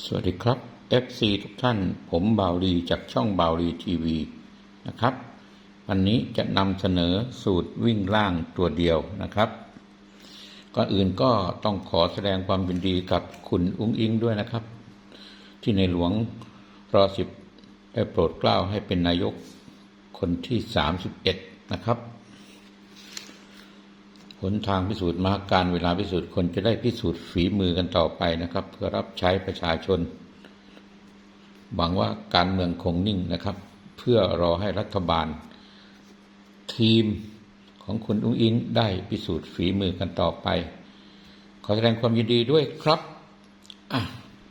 สวัสดีครับ FC ทุกท่าน ผมบาวลีจากช่องบาวลีทีวีนะครับ วันนี้จะนำเสนอสูตรวิ่งล่างตัวเดียวนะครับ ก่อนอื่นก็ต้องขอแสดงความยินดีกับคุณอุ้งอิงด้วยนะครับ ที่ในหลวงรอสิบได้โปรดเกล้าให้เป็นนายกคนที่ 31 นะครับ หนทางพิสูจน์มาการเวลาพิสูจน์คนจะได้พิสูจน์ฝีมือกันต่อไปนะครับ เพื่อรับใช้ประชาชนหวังว่าการเมืองคงนิ่งนะครับ เพื่อรอให้รัฐบาล ทีมของคุณอุ้งอิงได้พิสูจน์ฝีมือกันต่อไป ขอแสดงความยินดีด้วยครับ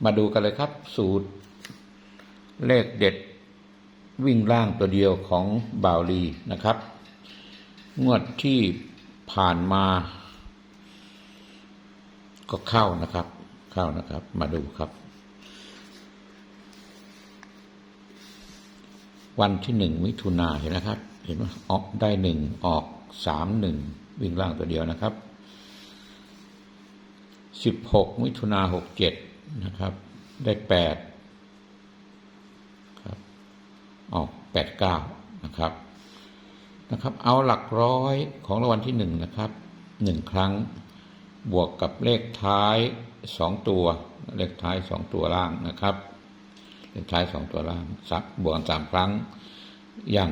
มาดูกันเลยครับ สูตรเลขเด็ดวิ่งล่างตัวเดียวของบ่าวลีนะครับ งวดที่ ผ่านมา ก็เข้านะครับ เข้านะครับ มาดูครับ วันที่หนึ่งมิถุนาเห็นนะครับ เห็นว่าออกได้หนึ่งออกสามหนึ่งวิ่งล่างตัวเดียวนะครับสิบหกมิถุนาหกเจ็ดนะครับ ได้แปดครับ ออกแปดเก้านะครับ นะครับ เอาหลักร้อยของรางวัลที่1นนะครับ1 ครั้ง บวกกับเลขท้าย 2 ตัว เลขท้าย 2 ตัวล่างนะครับ เลขท้าย 2 ตัวล่างสับบวกกันสามครั้ง อย่าง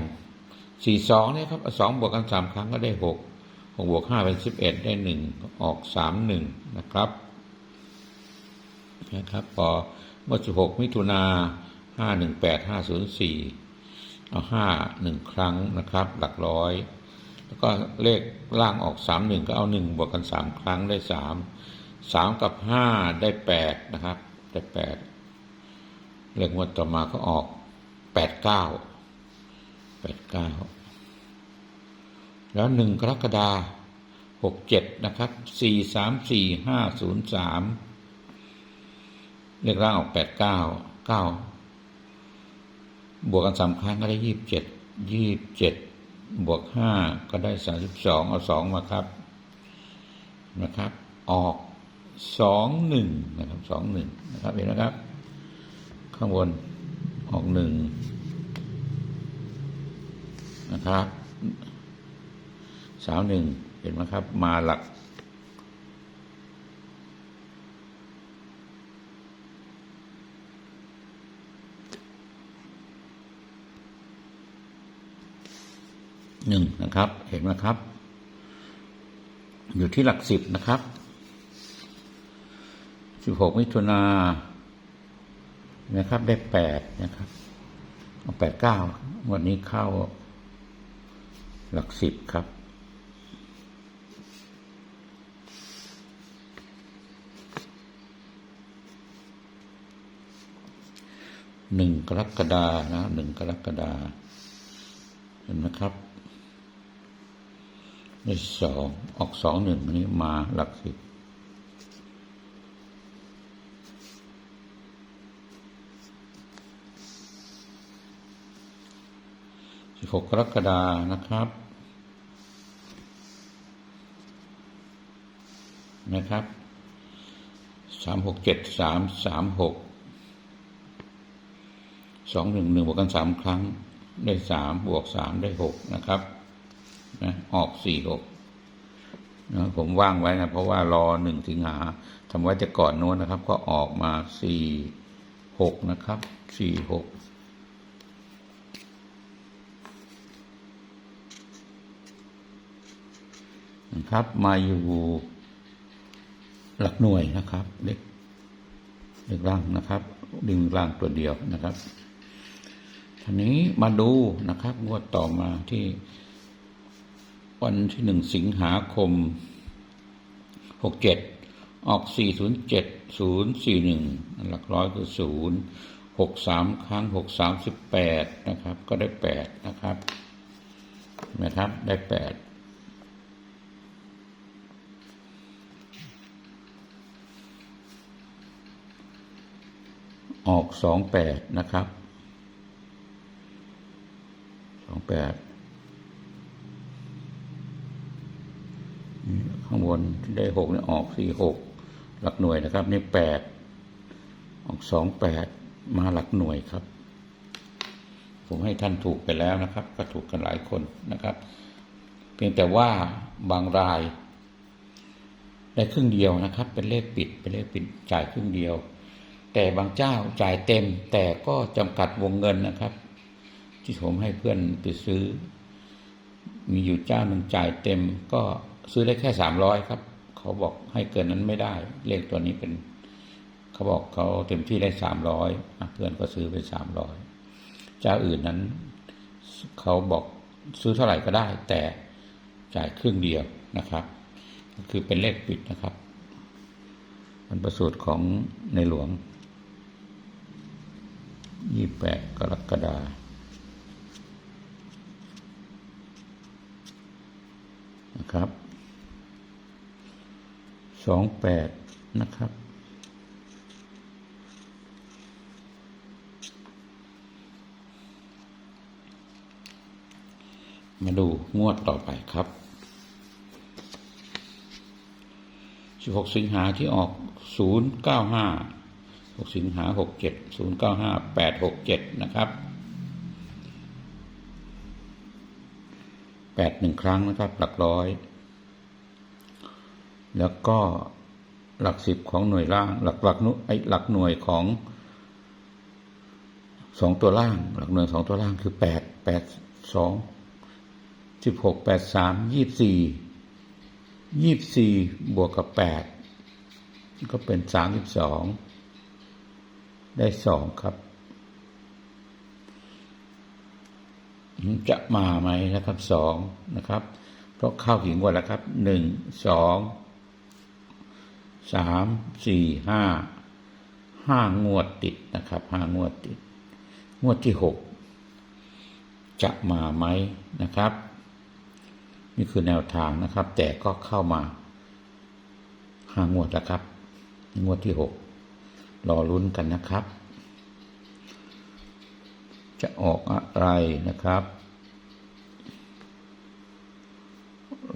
4 2เนี่ยครับสองบวกกัน 3 ครั้งก็ได้ 6 6บวก5เป็น 11 ได้ 1 ออก 3 1 นะครับนะครับพอเมื่อ16 มิถุนา518 504 เอาห้าหนึ่งครั้งนะครับ หลักร้อย แล้วก็เลขล่างออกสามหนึ่งก็เอาหนึ่งบวกกันสามครั้งได้สามสามกับห้าได้แปดนะครับ ได้แปดเลขงวดต่อมาก็ออกแปดเก้าแปดเก้าแล้วหนึ่งกรกฎาหกเจ็ดนะครับสี่สามสี่ห้าศูนย์สามเลขล่างออกแปดเก้าเก้า บวกกันสามครั้งก็ได้ยี่สิบเจ็ดยี่สิบเจ็ดบวกห้าก็ได้สามสิบสองเอาสองมาครับนะครับ ออกสองหนึ่งนะครับสองหนึ่งนะครับเห็นนะครับ ข้างบนออกหนึ่งนะครับสามหนึ่งเห็นไหมครับ มาหลัก หนึ่งนะครับ เห็นไหมครับ อยู่ที่หลักสิบนะครับสิบหกมิถุนานะครับ ได้แปดนะครับเอาแปดเก้าวันนี้เข้าหลักสิบครับหนึ่งกรกฎานะหนึ่งกรกฎาเห็นไหมครับ ได้สองออกสองหนึ่งอันนี้มาหลักสิบสิบหกกรกฎานะครับ นะครับสามหกเจ็ดสามสามหกสองหนึ่งหนึ่งบวกกันสามครั้งได้สามบวกสามได้หกนะครับ นะออกสี่หกนะผมว่างไว้นะเพราะว่ารอหนึ่งสิงหาทำไว้จะก่อนโน้นนะครับ ก็ออกมาสี่หกนะครับสี่หกนะครับ มาอยู่หลักหน่วยนะครับ เล็กเล็กล่างนะครับดึงล่างตัวเดียวนะครับทีนี้มาดูนะครับงวดต่อมาที่ วันที่หนึ่งสิงหาคมหกเจ็ดออกสี่ศูนย์เจ็ดศูนย์สี่หนึ่งหลักร้อยคือศูนย์หกสามครั้งหกสามสิบแปดนะครับ ก็ได้แปดนะครับนะครับได้แปดออกสองแปดนะครับสองแปด ข้างบนได้หกเนี่ยออกสี่หกหลักหน่วยนะครับ นี่แปดออกสองแปดมาหลักหน่วยครับ ผมให้ท่านถูกไปแล้วนะครับ ก็ถูกกันหลายคนนะครับ เพียงแต่ว่าบางรายได้ครึ่งเดียวนะครับ เป็นเลขปิดเป็นเลขปิดจ่ายครึ่งเดียว แต่บางเจ้าจ่ายเต็ม แต่ก็จำกัดวงเงินนะครับ ที่ผมให้เพื่อนไปซื้อ มีอยู่เจ้าหนึ่งจ่ายเต็มก็ ซื้อได้แค่สามร้อยครับ เขาบอกให้เกินนั้นไม่ได้ เลขตัวนี้เป็น เขาบอกเขาเต็มที่ได้สามร้อยเพื่อนก็ซื้อไปสามร้อยเจ้าอื่นนั้น เขาบอกซื้อเท่าไหร่ก็ได้ แต่จ่ายครึ่งเดียวนะครับ ก็คือเป็นเลขปิดนะครับ มันประสูตรของในหลวงยี่แปดกรกฎานะครับ สองแปดนะครับ มาดูงวดต่อไปครับ 16 สิงหาที่ออก 095 6 สิงหา 67 095 867 นะครับ8หนึ่งครั้งนะครับ หลักร้อย แล้วก็หลักสิบของหน่วยล่าง หลักหลักนุไอหลักหน่วยของสองตัวล่าง หลักหน่วยสองตัวล่างคือแปดแปดสองสิบหกแปดสามยี่สี่ยี่สี่บวกกับแปดก็เป็นสามสิบสองได้สองครับ จะมาไหมนะครับสองนะครับ เพราะเข้ากี่งวดแล้วครับหนึ่งสอง สามสี่ห้าห้างวดติดนะครับห้างวดติด งวดที่หกจะมาไหมนะครับ นี่คือแนวทางนะครับ แต่ก็เข้ามาห้างวดแล้วครับ งวดที่หกรอลุ้นกันนะครับ จะออกอะไรนะครับ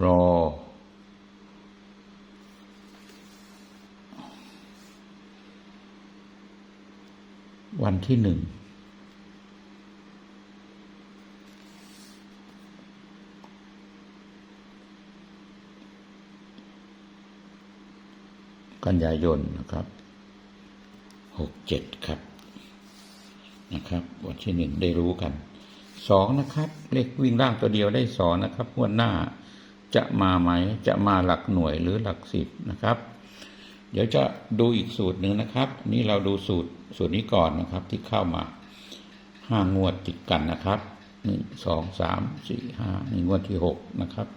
รอ วันที่หนึ่งกันยายนนะครับหกเจ็ดครับ นะครับ วันที่หนึ่งได้รู้กันสองนะครับ เลขวิ่งล่างตัวเดียวได้สองนะครับงวันหน้าจะมาไหม จะมาหลักหน่วยหรือหลักสิบนะครับ เดี๋ยวจะดูอีกสูตรหนึ่งนะครับ นี่เราดูสูตร สูตรนี้ก่อนนะครับที่เข้ามาห้างวดติดกันนะครับหนึ่งสองสามสี่ห้านี่งวดที่หกนะครับ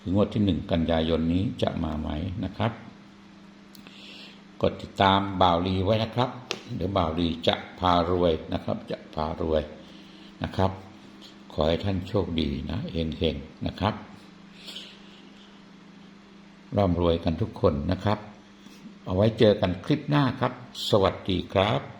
คืองวดที่หนึ่งกันยายนนี้จะมาไหมนะครับ กดติดตามบ่าวลีไว้นะครับ เดี๋ยวบ่าวลีจะพารวยนะครับ จะพารวยนะครับ ขอให้ท่านโชคดีนะเฮงๆนะครับร่ำรวยกันทุกคนนะครับ เอาไว้เจอกันคลิปหน้าครับ สวัสดีครับ